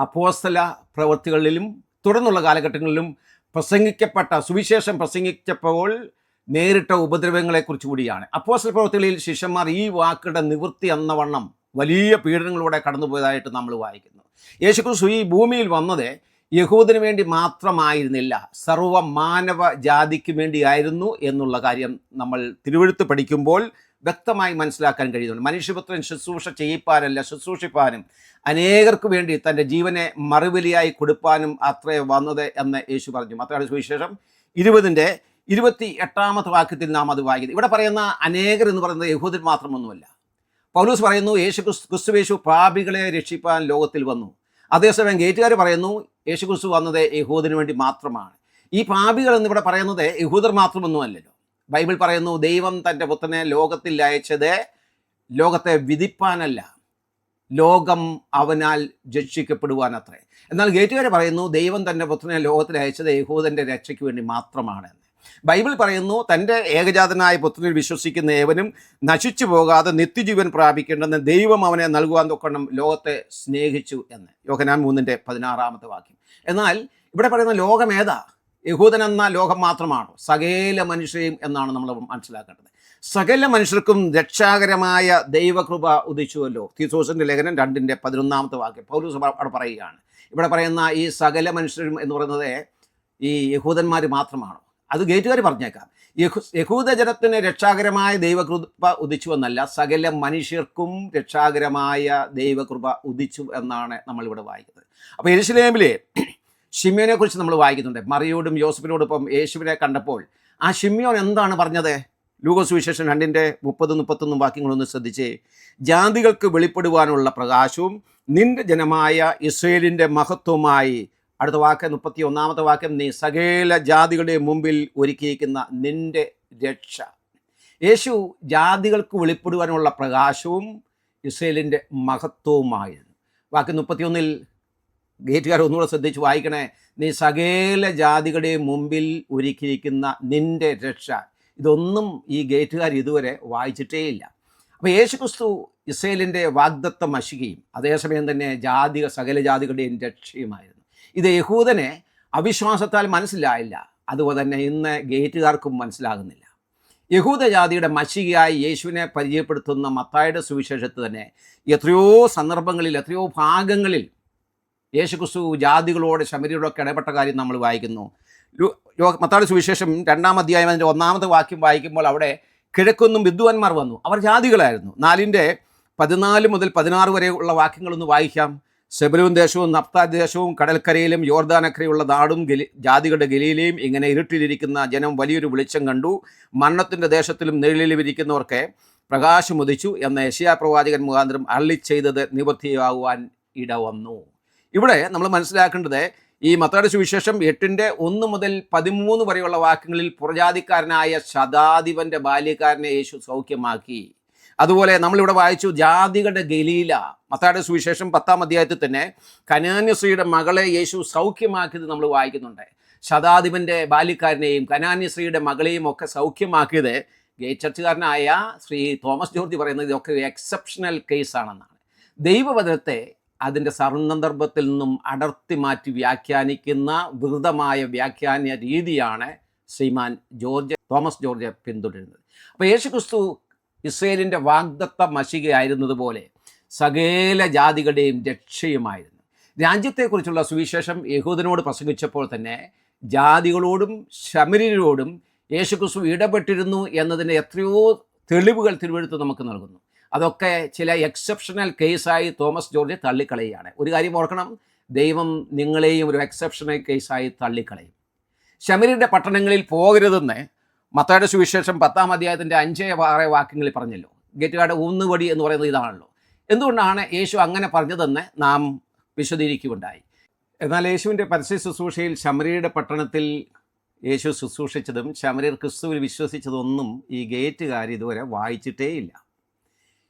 അപ്പോസ്തല പ്രവൃത്തികളിലും തുടർന്നുള്ള കാലഘട്ടങ്ങളിലും പ്രസംഗിക്കപ്പെട്ട സുവിശേഷം പ്രസംഗിച്ചപ്പോൾ നേരിട്ട ഉപദ്രവങ്ങളെക്കുറിച്ച് കൂടിയാണ് അപ്പോസ്റ്റൽ പ്രവൃത്തികളിൽ ശിഷ്യന്മാർ ഈ വാക്കുകളുടെ നിവൃത്തി എന്ന വണ്ണം വലിയ പീഡനങ്ങളിലൂടെ കടന്നുപോയതായിട്ട് നമ്മൾ വായിക്കുന്നു. യേശുക്രിസ്തു ഈ ഭൂമിയിൽ വന്നത് യഹൂദിന് വേണ്ടി മാത്രമായിരുന്നില്ല സർവ മാനവ ജാതിക്ക് വേണ്ടിയായിരുന്നു എന്നുള്ള കാര്യം നമ്മൾ തിരുവഴുത്ത് പഠിക്കുമ്പോൾ വ്യക്തമായി മനസ്സിലാക്കാൻ കഴിയുന്നുണ്ട്. മനുഷ്യപുത്രൻ ശുശ്രൂഷ ചെയ്യിപ്പാനല്ല ശുശ്രൂഷിപ്പാനും അനേകർക്ക് വേണ്ടി തന്റെ ജീവനെ മറുവിലിയായി കൊടുപ്പാനും അത്രേ വന്നത് എന്ന് യേശു പറഞ്ഞു. മാത്രമാണ് സുവിശേഷം ഇരുപതിന്റെ ഇരുപത്തി എട്ടാമത്തെ വാക്യത്തിൽ നാം അത് വായിക്കുന്നത് ഇവിടെ പറയുന്ന അനേകർ എന്ന് പറയുന്നത് യഹൂദൻ മാത്രമൊന്നുമല്ല. പൗലൂസ് പറയുന്നു യേശു ക്രിസ്തു ക്രിസ്തുവേശു പാപികളെ രക്ഷിപ്പാൻ ലോകത്തിൽ വന്നു. അതേസമയം ഗേറ്റുകാർ പറയുന്നു യേശു ക്രിസ്തു വന്നത് യഹൂദിന് വേണ്ടി മാത്രമാണ്. ഈ പാപികൾ എന്നിവിടെ പറയുന്നത് യഹൂദർ മാത്രമൊന്നുമല്ലല്ലോ. ബൈബിൾ പറയുന്നു ദൈവം തന്റെ പുത്രനെ ലോകത്തിൽ അയച്ചത് ലോകത്തെ വിധിപ്പാനല്ല. ലോകം അവനാൽ രക്ഷിക്കപ്പെടുവാൻ അത്രേ. എന്നാൽ ഗേറ്റുകാർ പറയുന്നു ദൈവം തന്റെ പുത്രനെ ലോകത്തിൽ അയച്ചത് യഹൂദന്റെ രക്ഷയ്ക്ക് വേണ്ടി മാത്രമാണ് ബൈബിൾ പറയുന്നു തന്റെ ഏകജാതനായ പുത്രനിൽ വിശ്വസിക്കുന്ന ഏവനും നശിച്ചു പോകാതെ നിത്യജീവൻ പ്രാപിക്കേണ്ടെന്ന് ദൈവം അവനെ നൽകുവാൻ തൊക്കണം ലോകത്തെ സ്നേഹിച്ചു എന്ന്. യോഹനാൻ മൂന്നിന്റെ പതിനാറാമത്തെ വാക്യം. എന്നാൽ ഇവിടെ പറയുന്ന ലോകം ഏതാ? യഹൂദൻ എന്ന ലോകം മാത്രമാണോ? സകല മനുഷ്യയും എന്നാണ് നമ്മൾ മനസ്സിലാക്കേണ്ടത്. സകല മനുഷ്യർക്കും രക്ഷാകരമായ ദൈവകൃപ ഉദിച്ചുവല്ലോ. തീസോസിന്റെ ലേഖനം രണ്ടിന്റെ പതിനൊന്നാമത്തെ വാക്യം. പൗലൂസ് അവിടെ പറയുകയാണ്. ഇവിടെ പറയുന്ന ഈ സകല മനുഷ്യരും എന്ന് പറയുന്നത് ഈ യഹൂദന്മാർ മാത്രമാണോ? അത് ഗേറ്റുകാർ പറഞ്ഞേക്കാം. യഹൂദജനത്തിന് യഹൂദ ജനത്തിന് രക്ഷാകരമായ ദൈവകൃപ ഉദിച്ചു എന്നല്ല സകല മനുഷ്യർക്കും രക്ഷാകരമായ ദൈവകൃപ ഉദിച്ചു എന്നാണ് നമ്മളിവിടെ വായിക്കുന്നത്. അപ്പോൾ യരിശിലേമിലെ ഷിമ്യോനെ കുറിച്ച് നമ്മൾ വായിക്കുന്നുണ്ട്. മറിയോടും യോസഫിനോടൊപ്പം യേശുവിനെ കണ്ടപ്പോൾ ആ ഷിമ്യോൻ എന്താണ് പറഞ്ഞത്? ലൂക്കോസ് വിശേഷം രണ്ടിന്റെ മുപ്പതും മുപ്പത്തൊന്നും വാക്യങ്ങളൊന്ന് ശ്രദ്ധിച്ചേ. ജാതികൾക്ക് വെളിപ്പെടുവാനുള്ള പ്രകാശവും നിന്റെ ജനമായ ഇസ്രയേലിന്റെ മഹത്വമായി അടുത്ത വാക്ക് മുപ്പത്തി ഒന്നാമത്തെ വാക്യം നീ സകല ജാതികളുടെ മുമ്പിൽ ഒരുക്കിയിരിക്കുന്ന നിന്റെ രക്ഷ. യേശു ജാതികൾക്ക് വെളിപ്പെടുവാനുള്ള പ്രകാശവും ഇസ്രയേലിന്റെ മഹത്വവുമായിരുന്നു വാക്ക് മുപ്പത്തിയൊന്നിൽ ഗേറ്റുകാർ ഒന്നുകൂടെ ശ്രദ്ധിച്ച് വായിക്കണേ. നീ സകല ജാതികളുടെ മുമ്പിൽ ഒരുക്കിയിരിക്കുന്ന നിന്റെ രക്ഷ. ഇതൊന്നും ഈ ഗേറ്റുകാർ ഇതുവരെ വായിച്ചിട്ടേ ഇല്ല. അപ്പോൾ യേശുക്രിസ്തു ഇസ്രയേലിന്റെ വാഗ്ദത്തം അശികയും അതേസമയം തന്നെ ജാതിക സകല ജാതികളുടെയും രക്ഷയുമായിരുന്നു. ഇത് യഹൂദനെ അവിശ്വാസത്താൽ മനസ്സിലായില്ല. അതുപോലെ തന്നെ ഇന്ന് ഗേറ്റുകാർക്കും മനസ്സിലാകുന്നില്ല. യഹൂദജാതിയുടെ മഷികയായി യേശുവിനെ പരിചയപ്പെടുത്തുന്ന മത്തായുടെ സുവിശേഷത്ത് തന്നെ എത്രയോ സന്ദർഭങ്ങളിൽ എത്രയോ ഭാഗങ്ങളിൽ യേശുക്രിസ്തു ജാതികളോട് ശമരികളൊക്കെ ഇടപെട്ട കാര്യം നമ്മൾ വായിക്കുന്നു. മത്തായുടെ സുവിശേഷം രണ്ടാം അധ്യായം അതിന്റെ ഒന്നാമത്തെ വാക്യം വായിക്കുമ്പോൾ അവിടെ കിഴക്കൊന്നും വിദ്വാൻമാർ വന്നു. അവർ ജാതികളായിരുന്നു. നാലിന്റെ പതിനാല് മുതൽ പതിനാറ് വരെ ഉള്ള വാക്യങ്ങളൊന്ന് വായിക്കാം. സെബലൂൻ ദേശവും നഫ്താ ദേശവും കടൽക്കരയിലും യോർദാനക്കരയുള്ള നാടും ഗലി ജാതികളുടെ ഗലിയിലെയും ഇങ്ങനെ ഇരുട്ടിലിരിക്കുന്ന ജനം വലിയൊരു വെളിച്ചം കണ്ടു. മരണത്തിന്റെ ദേശത്തിലും നിഴലിലും ഇരിക്കുന്നവർക്ക് പ്രകാശമുദിച്ചു എന്ന യശയാ പ്രവാചകൻ മുഖാന്തരം അള്ളി ചെയ്തത് നിവൃത്തിയാകുവാൻ ഇടവന്നു. ഇവിടെ നമ്മൾ മനസ്സിലാക്കേണ്ടത് ഈ മത്തയുടെ സുവിശേഷം എട്ടിന്റെ ഒന്ന് മുതൽ പതിമൂന്ന് വരെയുള്ള വാക്യങ്ങളിൽ പുറജാതിക്കാരനായ ശതാധിപന്റെ ബാല്യക്കാരനെ യേശു സൗഖ്യമാക്കി. അതുപോലെ നമ്മളിവിടെ വായിച്ചു ജാതികളുടെ ഗലീല. മത്തായുടെ സുവിശേഷം പത്താം അധ്യായത്തിൽ തന്നെ കനാന്യശ്രീയുടെ മകളെ യേശു സൗഖ്യമാക്കിയത് നമ്മൾ വായിക്കുന്നുണ്ട്. ശതാധിപന്റെ ബാല്യക്കാരനെയും കനാന്യശ്രീയുടെ മകളെയും ഒക്കെ സൗഖ്യമാക്കിയത് ഗേ ചർച്ചുകാരനായ ശ്രീ തോമസ് ജോർജ് പറയുന്നത് ഇതൊക്കെ ഒരു എക്സെപ്ഷണൽ കേസാണെന്നാണ് ദൈവവചനത്തെ അതിന്റെ സന്ദർഭത്തിൽ നിന്നും അടർത്തി മാറ്റി വ്യാഖ്യാനിക്കുന്ന വൃതമായ വ്യാഖ്യാന രീതിയാണ് ശ്രീമാൻ ജോർജ് തോമസ് ജോർജ് പിന്തുടരുന്നത്. അപ്പോൾ യേശുക്രിസ്തു ഇസ്രയേലിന്റെ വാഗ്ദത്ത മഷികയായിരുന്നതുപോലെ സകല ജാതികളുടെയും രക്ഷയുമായിരുന്നു. രാജ്യത്തെക്കുറിച്ചുള്ള സുവിശേഷം യഹൂദനോട് പ്രസംഗിച്ചപ്പോൾ തന്നെ ജാതികളോടും ശമരിനോടും യേശുക്രിസ്തു ഇടപെട്ടിരുന്നു എന്നതിന്റെ എത്രയോ തെളിവുകൾ തിരുവഴുത്ത് നമുക്ക് നൽകുന്നു. അതൊക്കെ ചില എക്സെപ്ഷണൽ കേസായി തോമസ് ജോർജ് തള്ളിക്കളയുകയാണ്. ഒരു കാര്യം ഓർക്കണം ദൈവം നിങ്ങളെയും ഒരു എക്സെപ്ഷണൽ കേസായി തള്ളിക്കളയും. ശമരിയുടെ പട്ടണങ്ങളിൽ പോകരുതെന്ന് മത്തായുടെ സുവിശേഷം പത്താം അധ്യായത്തിന്റെ അഞ്ചേ ആറ് വാക്യങ്ങളിൽ പറഞ്ഞല്ലോ ഗേറ്റുകാരുടെ ഊന്നുവടി എന്ന് പറയുന്നത് ഇതാണല്ലോ. എന്തുകൊണ്ടാണ് യേശു അങ്ങനെ പറഞ്ഞതെന്ന് നാം വിശദീകരിക്കുകയുണ്ടായി? എന്നാൽ യേശുവിന്റെ പരസ്യ ശുശ്രൂഷയിൽ ശമരിയുടെ പട്ടണത്തിൽ യേശു ശുശ്രൂഷിച്ചതും ശമരിയർ ക്രിസ്തുവിൽ വിശ്വസിച്ചതൊന്നും ഈ ഗേറ്റുകാർ ഇതുവരെ വായിച്ചിട്ടേയില്ല.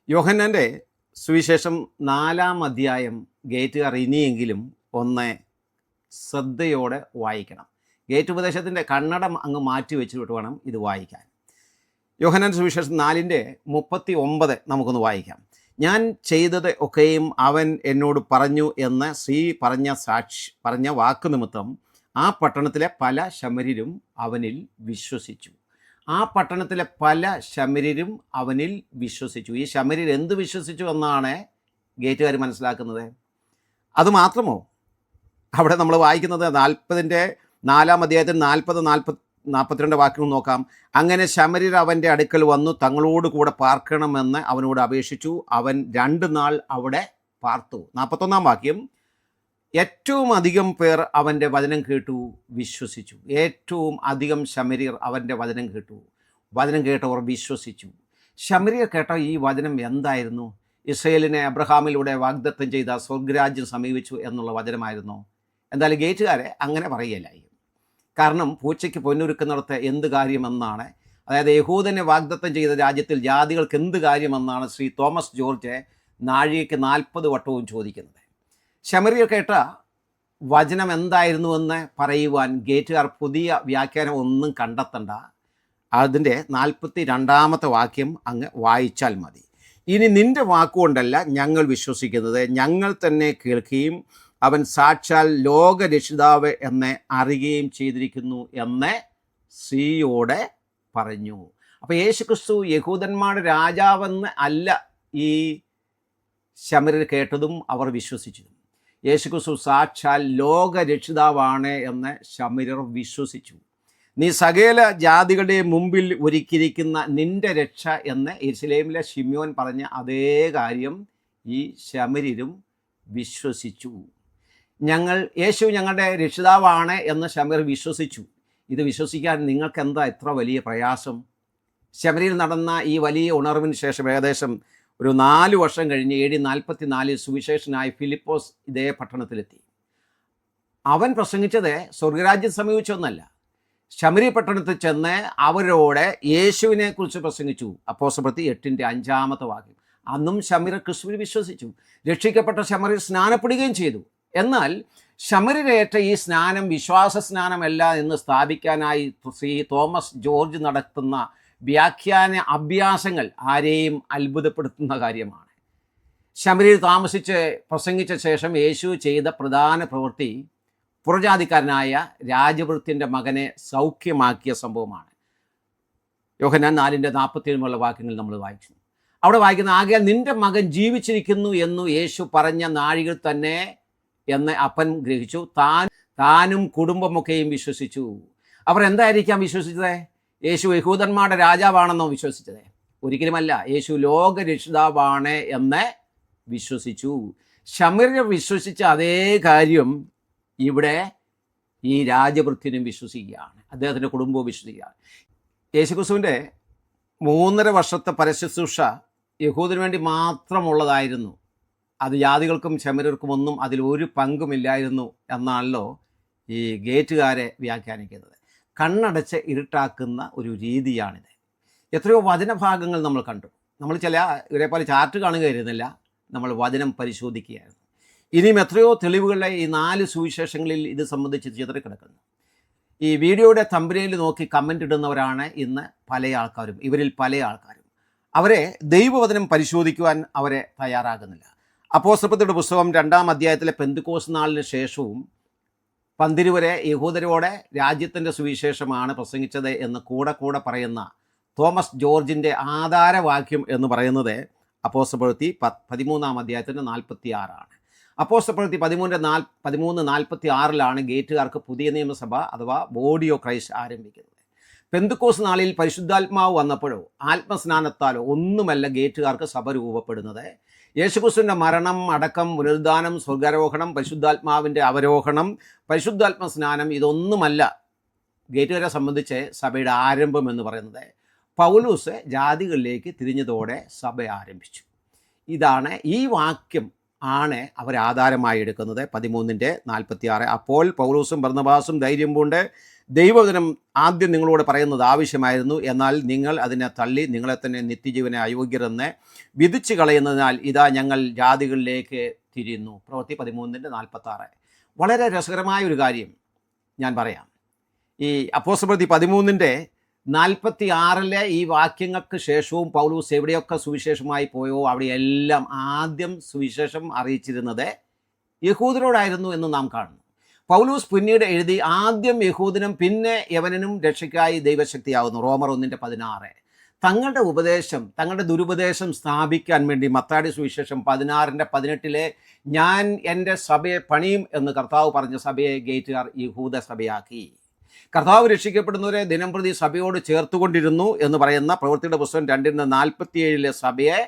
യോഹന്നന്റെ സുവിശേഷം നാലാം അധ്യായം ഗേറ്റുകാർ ഇനിയെങ്കിലും ഒന്ന് ശ്രദ്ധയോടെ വായിക്കണം. കണ്ണട കണ്ണടം അങ്ങ് മാറ്റി വെച്ചിട്ട് വേണം ഇത് വായിക്കാൻ. യോഹനൻ സുവിശേഷം നാലിന്റെ മുപ്പത്തി ഒമ്പത് നമുക്കൊന്ന് വായിക്കാം. ഞാൻ ചെയ്തത് ഒക്കെയും അവൻ എന്നോട് പറഞ്ഞു എന്ന് ശ്രീ പറഞ്ഞ സാക്ഷി പറഞ്ഞ വാക്ക് നിമിത്തം ആ പട്ടണത്തിലെ പല ശമരിലും അവനിൽ വിശ്വസിച്ചു. ആ പട്ടണത്തിലെ പല ശമരിലും അവനിൽ വിശ്വസിച്ചു. ഈ ശമരിൽ എന്ത് വിശ്വസിച്ചു എന്നാണ് ഗേറ്റുകാർ മനസ്സിലാക്കുന്നത്? അതുമാത്രമോ അവിടെ നമ്മൾ വായിക്കുന്നത് നാൽപ്പതിന്റെ നാലാം അധ്യായത്തിൽ നാൽപ്പത് നാൽപ്പത് നാൽപ്പത്തിരണ്ട് വാക്യങ്ങൾ നോക്കാം. അങ്ങനെ ശമരിർ അവന്റെ അടുക്കൽ വന്നു തങ്ങളോട് കൂടെ പാർക്കണമെന്ന് അവനോട് അപേക്ഷിച്ചു. അവൻ രണ്ട് നാൾ അവിടെ പാർത്തു. നാൽപ്പത്തൊന്നാം വാക്യം. ഏറ്റവും അധികം പേർ അവന്റെ വചനം കേട്ടു വിശ്വസിച്ചു. ഏറ്റവും അധികം ശമരിർ അവന്റെ വചനം കേട്ടു. വചനം കേട്ടവർ വിശ്വസിച്ചു. ശമര്യർ കേട്ട ഈ വചനം എന്തായിരുന്നു? ഇസ്രയേലിനെ അബ്രഹാമിലൂടെ വാഗ്ദത്തം ചെയ്ത സ്വർഗരാജ്യം സമീപിച്ചു എന്നുള്ള വചനമായിരുന്നു. എന്തായാലും ഗേറ്റുകാരെ അങ്ങനെ പറയുകയില്ലായി കാരണം പൂച്ചയ്ക്ക് പൊന്നൊരുക്കുന്നിടത്ത് എന്ത് കാര്യമെന്നാണ്. അതായത് യഹൂദനെ വാഗ്ദത്തം ചെയ്ത രാജ്യത്തിൽ ജാതികൾക്ക് എന്ത് കാര്യമെന്നാണ് ശ്രീ തോമസ് ജോർജ് നാഴികയ്ക്ക് നാൽപ്പത് വട്ടവും ചോദിക്കുന്നത്. ശമരിയ കേട്ട വചനം എന്തായിരുന്നുവെന്ന് പറയുവാൻ ഗേറ്റുകാർ പുതിയ വ്യാഖ്യാനം ഒന്നും കണ്ടെത്തണ്ട. അതിന്റെ നാൽപ്പത്തി രണ്ടാമത്തെ വാക്യം അങ്ങ് വായിച്ചാൽ മതി. ഇനി നിന്റെ വാക്കുകൊണ്ടല്ല ഞങ്ങൾ വിശ്വസിക്കുന്നത്. ഞങ്ങൾ തന്നെ കേൾക്കുകയും അവൻ സാക്ഷാൽ ലോകരക്ഷിതാവ് എന്നെ അറിയുകയും ചെയ്തിരിക്കുന്നു എന്ന് സിയോടെ പറഞ്ഞു. അപ്പോൾ യേശുക്രിസ്തു യഹൂദന്മാരുടെ രാജാവെന്ന് അല്ല ഈ ശമരർ കേട്ടതും അവർ വിശ്വസിച്ചു യേശുക്രിസ്തു സാക്ഷാൽ ലോകരക്ഷിതാവാണ് എന്ന് ശമരർ വിശ്വസിച്ചു. നീ സകല ജാതികളുടെ മുമ്പിൽ ഒരുക്കിയിരിക്കുന്ന നിന്റെ രക്ഷ എന്ന് ഇസ്ലേമിലെ ഷിമ്യോൻ പറഞ്ഞ അതേ കാര്യം ഈ ശമരിരും വിശ്വസിച്ചു. ഞങ്ങൾ യേശു ഞങ്ങളുടെ രക്ഷിതാവാണ് എന്ന് ശമർ വിശ്വസിച്ചു. ഇത് വിശ്വസിക്കാൻ നിങ്ങൾക്ക് എന്താ എത്ര വലിയ പ്രയാസം? ശബരിയിൽ നടന്ന ഈ വലിയ ഉണർവിന് ശേഷം ഏകദേശം ഒരു നാല് വർഷം കഴിഞ്ഞ് ഏഴ് നാൽപ്പത്തി നാലിൽ സുവിശേഷനായി ഫിലിപ്പോസ് ഇതേ പട്ടണത്തിലെത്തി. അവൻ പ്രസംഗിച്ചത് സ്വർഗരാജ്യം സമീപിച്ചൊന്നല്ല ശമരി പട്ടണത്തിൽ ചെന്ന് അവരോട് യേശുവിനെ കുറിച്ച് പ്രസംഗിച്ചു. അപ്പോസപ്രത്തി എട്ടിന്റെ അഞ്ചാമത്തെ വാക്യം. അന്നും ശമീർ ക്രിസ്തുവിൽ വിശ്വസിച്ചു. രക്ഷിക്കപ്പെട്ട ശമറിൽ സ്നാനപ്പെടുകയും ചെയ്തു. എന്നാൽ ശമരിലേറ്റ ഈ സ്നാനം വിശ്വാസ സ്നാനമല്ല എന്ന് സ്ഥാപിക്കാനായി ശ്രീ തോമസ് ജോർജ് നടത്തുന്ന വ്യാഖ്യാന അഭ്യാസങ്ങൾ ആരെയും അത്ഭുതപ്പെടുത്തുന്ന കാര്യമാണ്. ശമരിയിൽ താമസിച്ച് പ്രസംഗിച്ച ശേഷം യേശു ചെയ്ത പ്രധാന പ്രവൃത്തി പുറജാതിക്കാരനായ രാജവൃത്തിന്റെ മകനെ സൗഖ്യമാക്കിയ സംഭവമാണ്. യോഹനാൻ നാലിന്റെ നാൽപ്പത്തിയേഴുമുള്ള വാക്യങ്ങൾ നമ്മൾ വായിച്ചു അവിടെ വായിക്കുന്ന ആകെ നിന്റെ മകൻ ജീവിച്ചിരിക്കുന്നു എന്നു യേശു പറഞ്ഞ നാഴികൾ തന്നെ എന്ന് അപ്പൻ ഗ്രഹിച്ചു. താൻ താനും കുടുംബമൊക്കെയും വിശ്വസിച്ചു. അവർ എന്തായിരിക്കാം വിശ്വസിച്ചത്? യേശു യഹൂദന്മാരുടെ രാജാവാണെന്നോ വിശ്വസിച്ചത്? ഒരിക്കലുമല്ല. യേശു ലോകരക്ഷിതാവാണ് എന്ന് വിശ്വസിച്ചു. ശമീറിനെ വിശ്വസിച്ച അതേ കാര്യം ഇവിടെ ഈ രാജവൃത്തിനും വിശ്വസിക്കുകയാണ്. അദ്ദേഹത്തിന്റെ കുടുംബവും വിശ്വസിക്കുകയാണ്. യേശുക്രിസ്തുവിന്റെ മൂന്നര വർഷത്തെ പരശുശ്രൂഷ യഹൂദിനു വേണ്ടി മാത്രമുള്ളതായിരുന്നു. അത് ജാതികൾക്കും ശമരർക്കും ഒന്നും അതിൽ ഒരു പങ്കുമില്ലായിരുന്നു എന്നാണല്ലോ ഈ ഗേറ്റുകാരെ വ്യാഖ്യാനിക്കുന്നത്. കണ്ണടച്ച് ഇരുട്ടാക്കുന്ന ഒരു രീതിയാണിത്. എത്രയോ വചനഭാഗങ്ങൾ നമ്മൾ കണ്ടു. നമ്മൾ ചില ഇവരെപ്പോലെ ചാർട്ട് കാണുകയായിരുന്നില്ല. നമ്മൾ വചനം പരിശോധിക്കുകയായിരുന്നു. ഇനിയും എത്രയോ തെളിവുകളുടെ ഈ നാല് സുവിശേഷങ്ങളിൽ ഇത് സംബന്ധിച്ച് ചിതറിക്കിടക്കുന്നു. ഈ വീഡിയോയുടെ തമ്പനയിൽ നോക്കി കമന്റ് ഇടുന്നവരാണ് ഇന്ന് പല ആൾക്കാരും. ഇവരിൽ പല ആൾക്കാരും. അവരെ ദൈവവചനം പരിശോധിക്കുവാൻ അവരെ തയ്യാറാകുന്നില്ല. അപ്പോസ്തലത്തിന്റെ പുസ്തകം രണ്ടാം അധ്യായത്തിലെ പെന്തുക്കോസ് നാളിന് ശേഷവും പന്തിരുവരെ യഹൂദരോടെ രാജ്യത്തിന്റെ സുവിശേഷമാണ് പ്രസംഗിച്ചത് എന്ന് കൂടെ കൂടെ പറയുന്ന തോമസ് ജോർജിന്റെ ആധാരവാക്യം എന്ന് പറയുന്നത് അപ്പോസ്തപ്രവൃത്തി പ പതിമൂന്നാം അധ്യായത്തിന്റെ നാൽപ്പത്തി ആറാണ് അപ്പോസ്തപ്രവൃത്തി പതിമൂന്നിന്റെ നാൽ പതിമൂന്ന് നാൽപ്പത്തി ആറിലാണ് ഗേറ്റുകാർക്ക് പുതിയ നിയമസഭ അഥവാ ബോഡി ഓഫ് ക്രൈസ്റ്റ് ആരംഭിക്കുന്നത്. പെന്തുക്കോസ് നാളിൽ പരിശുദ്ധാത്മാവ് വന്നപ്പോഴോ ആത്മസ്നാനത്താലോ ഒന്നുമല്ല ഗേറ്റുകാർക്ക് സഭ രൂപപ്പെടുന്നത്. യേശുക്രിസ്തുവിന്റെ മരണം അടക്കം പുനരുദ്ധാനം സ്വർഗാരോഹണം പരിശുദ്ധാത്മാവിന്റെ അവരോഹണം പരിശുദ്ധാത്മ സ്നാനം ഇതൊന്നുമല്ല ഗേറ്റുകാരെ സംബന്ധിച്ച് സഭയുടെ ആരംഭം എന്ന് പറയുന്നത് പൗലൂസ് ജാതികളിലേക്ക് തിരിഞ്ഞതോടെ സഭ ആരംഭിച്ചു. ഇതാണ് ഈ വാക്യം ആണ് അവർ ആധാരമായി എടുക്കുന്നത്. പതിമൂന്നിന്റെ നാൽപ്പത്തി ആറ് അപ്പോൾ പൗലൂസും ഭർണബാസും ധൈര്യം കൊണ്ട് ദൈവവചനം ആദ്യം നിങ്ങളോട് പറയുന്നത് ആവശ്യമായിരുന്നു. എന്നാൽ നിങ്ങൾ അതിനെ തള്ളി നിങ്ങളെ തന്നെ നിത്യജീവനെ അയോഗ്യരെന്ന് വിധിച്ചു കളയുന്നതിനാൽ ഇതാ ഞങ്ങൾ ജാതികളിലേക്ക് തിരിയുന്നു. പ്രവൃത്തി പതിമൂന്നിന്റെ നാൽപ്പത്താറ്. വളരെ രസകരമായ ഒരു കാര്യം ഞാൻ പറയാം. ഈ അപ്പോസപ്രതി പതിമൂന്നിന്റെ നാൽപ്പത്തി ആറിലെ ഈ വാക്യങ്ങൾക്ക് ശേഷവും പൗലൂസ് എവിടെയൊക്കെ സുവിശേഷമായി പോയോ അവിടെയെല്ലാം ആദ്യം സുവിശേഷം അറിയിച്ചിരുന്നത് യഹൂദരോടായിരുന്നു എന്ന് നാം കാണുന്നു. പൗലൂസ് പിന്നീട് എഴുതി ആദ്യം യഹൂദനും പിന്നെ യവനനും രക്ഷയ്ക്കായി ദൈവശക്തിയാവുന്നു. റോമർ ഒന്നിന്റെ പതിനാറ്. തങ്ങളുടെ ഉപദേശം തങ്ങളുടെ ദുരുപദേശം സ്ഥാപിക്കാൻ വേണ്ടി മത്താടി സുവിശേഷം പതിനാറിന്റെ പതിനെട്ടിലെ ഞാൻ എന്റെ സഭയെ പണിയും എന്ന് കർത്താവ് പറഞ്ഞ സഭയെ ഗേറ്റുകാർ യഹൂദ സഭയാക്കി. കർത്താവ് രക്ഷിക്കപ്പെടുന്നവരെ ദിനം പ്രതി സഭയോട് ചേർത്തുകൊണ്ടിരുന്നു എന്ന് പറയുന്ന പ്രവൃത്തിയുടെ പുസ്തകം രണ്ടിന്റെ നാൽപ്പത്തിയേഴിലെ സഭയെ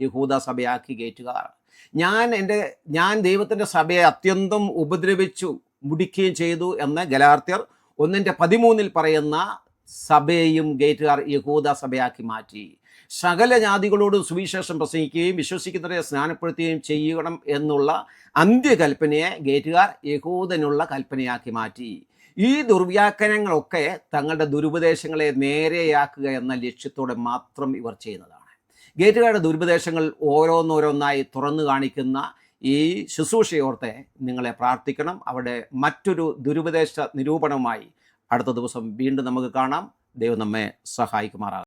യഹൂദ സഭയാക്കി ഗേറ്റുകാർ. ഞാൻ എന്റെ ഞാൻ ദൈവത്തിന്റെ സഭയെ അത്യന്തം ഉപദ്രവിച്ചു മുടിക്കുകയും ചെയ്തു എന്ന് ഗലാർത്യർ ഒന്നിന്റെ പതിമൂന്നിൽ പറയുന്ന സഭയെയും ഗേറ്റുകാർ യഹൂദ സഭയാക്കി മാറ്റി. സകല ജാതികളോടും സുവിശേഷം പ്രസംഗിക്കുകയും വിശ്വസിക്കുന്നവരെ സ്നാനപ്പെടുത്തുകയും ചെയ്യണം എന്നുള്ള അന്ത്യകൽപ്പനയെ ഗേറ്റുകാർ യഹൂദനുള്ള കൽപ്പനയാക്കി മാറ്റി. ഈ ദുർവ്യാഖ്യാനങ്ങളൊക്കെ തങ്ങളുടെ ദുരുപദേശങ്ങളെ നേരെയാക്കുക എന്ന ലക്ഷ്യത്തോടെ മാത്രം ഇവർ ചെയ്യുന്നതാണ്. ഗേറ്റുകാരുടെ ദുരുപദേശങ്ങൾ ഓരോന്നോരോന്നായി തുറന്നു കാണിക്കുന്ന ഈ ശുശ്രൂഷയോർത്തെ നിങ്ങളെ പ്രാർത്ഥിക്കണം. അവിടെ മറ്റൊരു ദുരുപദേശ നിരൂപണവുമായി അടുത്ത ദിവസം വീണ്ടും നമുക്ക് കാണാം. ദൈവം നമ്മെ സഹായിക്കുമാറാകും